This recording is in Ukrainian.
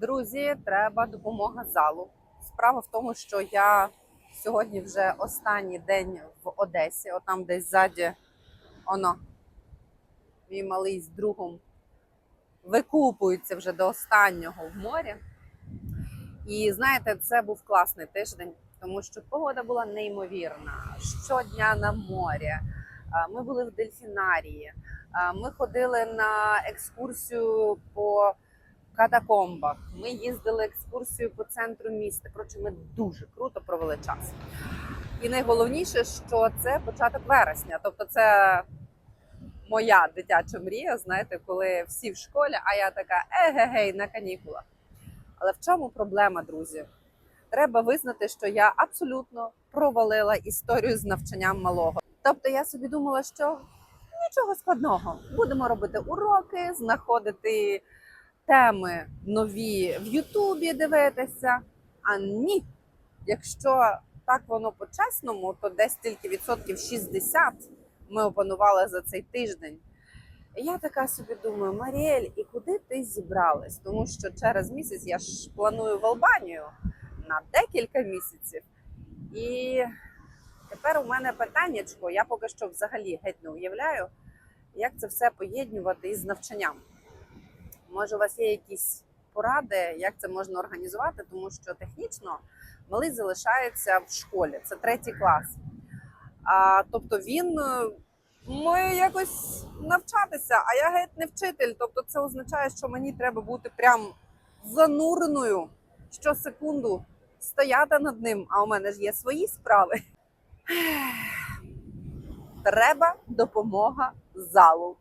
Друзі, треба допомога залу. Справа в тому, що я сьогодні вже останній день в Одесі, отам десь ззаді, оно, мій малий з другом викупується вже до останнього в морі. І знаєте, це був класний тиждень, тому що погода була неймовірна. Щодня на морі. Ми були в дельфінарії. Ми ходили на екскурсію по катакомбах. Ми їздили екскурсію по центру міста. Коротше, ми дуже круто провели час. І найголовніше, що це початок вересня. Тобто, це моя дитяча мрія. Знаєте, коли всі в школі, а я така егегей на канікулах. Але в чому проблема, друзі? Треба визнати, що я абсолютно провалила історію з навчанням малого. Тобто я собі думала, що нічого складного. Будемо робити уроки, знаходити теми нові в Ютубі, дивитися. А ні, якщо так воно по-чесному, то десь тільки відсотків 60 ми опанували за цей тиждень. Я така собі думаю, Маріель, і куди ти зібралась? Тому що через місяць я ж планую в Албанію на декілька місяців. І тепер у мене питаннячко, я поки що взагалі геть не уявляю, як це все поєднувати із навчанням. Може, у вас є якісь поради, як це можна організувати, тому що технічно малий залишається в школі, це третій клас. А, тобто він е, має якось навчатися, а я геть не вчитель. Тобто, це означає, що мені треба бути прям зануреною щосекунду, стояти над ним, а у мене ж є свої справи. Треба допомога залу.